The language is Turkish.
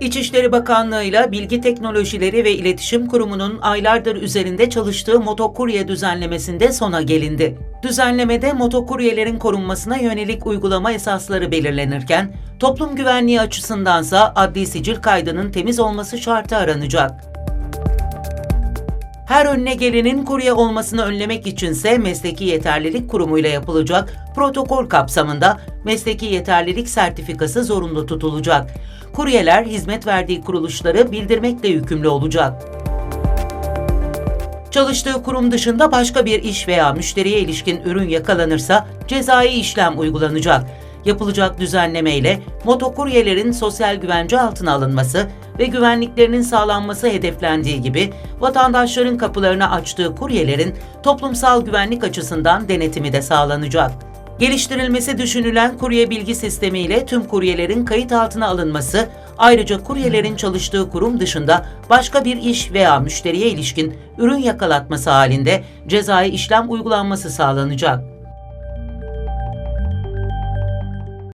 İçişleri Bakanlığı ile Bilgi Teknolojileri ve İletişim Kurumu'nun aylardır üzerinde çalıştığı motokurye düzenlemesinde sona gelindi. Düzenlemede motokuryelerin korunmasına yönelik uygulama esasları belirlenirken, toplum güvenliği açısındansa adli sicil kaydının temiz olması şartı aranacak. Her önüne gelenin kurye olmasını önlemek içinse Mesleki Yeterlilik Kurumu ile yapılacak protokol kapsamında mesleki yeterlilik sertifikası zorunlu tutulacak. Kuryeler hizmet verdiği kuruluşları bildirmekle yükümlü olacak. Çalıştığı kurum dışında başka bir iş veya müşteriye ilişkin ürün yakalanırsa cezai işlem uygulanacak. Yapılacak düzenlemeyle motokuryelerin sosyal güvence altına alınması ve güvenliklerinin sağlanması hedeflendiği gibi vatandaşların kapılarını açtığı kuryelerin toplumsal güvenlik açısından denetimi de sağlanacak. Geliştirilmesi düşünülen kurye bilgi sistemi ile tüm kuryelerin kayıt altına alınması, ayrıca kuryelerin çalıştığı kurum dışında başka bir iş veya müşteriye ilişkin ürün yakalatması halinde cezai işlem uygulanması sağlanacak.